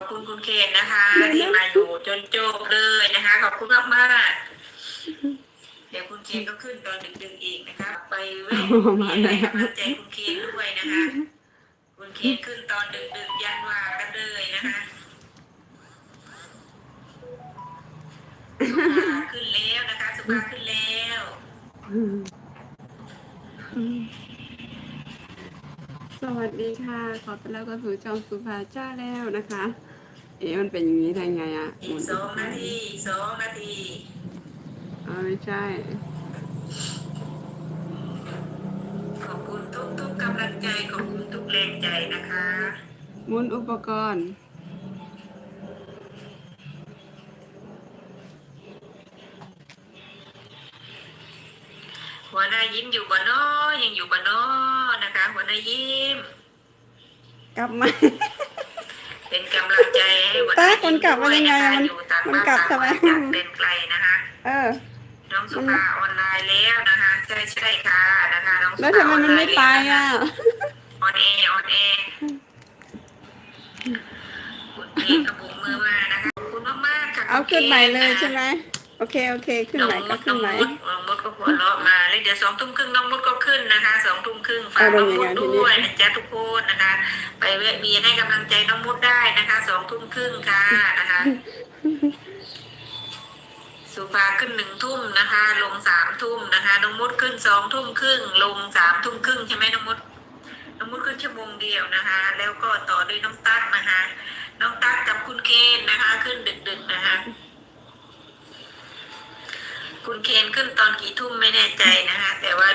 ขอบคุณคุณเคนนะคะที่มาอยู่จนจบเลยนะคะ ขอบคุณมากมากๆเดี๋ยวคุณเคนก็ขึ้นตอนดึกๆอีกนะคะ ไปเว้ยมีให้กำลังใจคุณเคนด้วยนะคะ คุณเคนขึ้นตอนดึกๆยันว่ากันเลยนะคะสุภาขึ้นแล้วนะคะ สุภาขึ้นแล้ว สวัสดีค่ะ ขอต้อนรับเข้าสู่ช่องสุภาจ้าแล้วนะคะ เอ๊ะมันเป็นอย่างนี้ได้ไงอะหอีมุกนสองนาทีอีกสองนาทีอ๋อไม่ใช่ ขอบคุณทุกทุกๆกำลังใจขอบคุณทุกแรงใจนะคะ หมุนอุปกรณ์ หัวหน้ายิ้มอยู่บ่นอยังอยู่บ่นอนะคะ หัวหน้ายิ้ม กลับมา เป็นกำลังใจให้หัวหตาน้าคยิ้นมกลับมาได้ไงด้วยนะคะมันอยู่ต่างมันบ้านกลับต่างทำไมเมืองจากเป็นไกลนะคะ เออ น้องสุภาออนไลน์แล้วนะคะ ใช่ใช่ค่ะนะคะน้องสุแล้วภาทำไมมันไม่ไปอะออนแอร์ออนแอร์คุณเอกกระบุกมือมานะคะขอบคุณมากๆค่ะเอาขึ้นใหม่เลยคุณกใช่ไหมโอเค โอเค ขึ้นใหม่ก็ขึ้นใหม่น้องมดก็หัว ดี๋ยวสองทุ่มครึ่งน้องมดก็ขึ้นนะคะสองทุ่มครึ่งฝากเอาน้เป็อนงยังมไงดทีนี้ด้วยนะจ๊ะทุกคนนะคะ ไปแวะเวียนให้กำลังใจน้องมดได้นะคะสองทุ่มครึ่งค่ะนะคะสุภาขึ้นหนึ่งทุ่มนะคะ ลงสามทุ่มนะคะน้องมดขึ้นสองทุ่มครึ่ง ลงสามทุ่มครึ่งใช่ไหมน้องมดน้องมดขึ้นชั่วโมงเดียวนะคะ แล้วก็ต่อด้วยน้องตั๊กนะคะ น้องตั๊กกับคุณเคนนะคะ ขึ้นดึกๆนะคะ คุณเคนขึ้นตอนกี่ทุ่มไม่แน่ใจนะคะแต่ว่า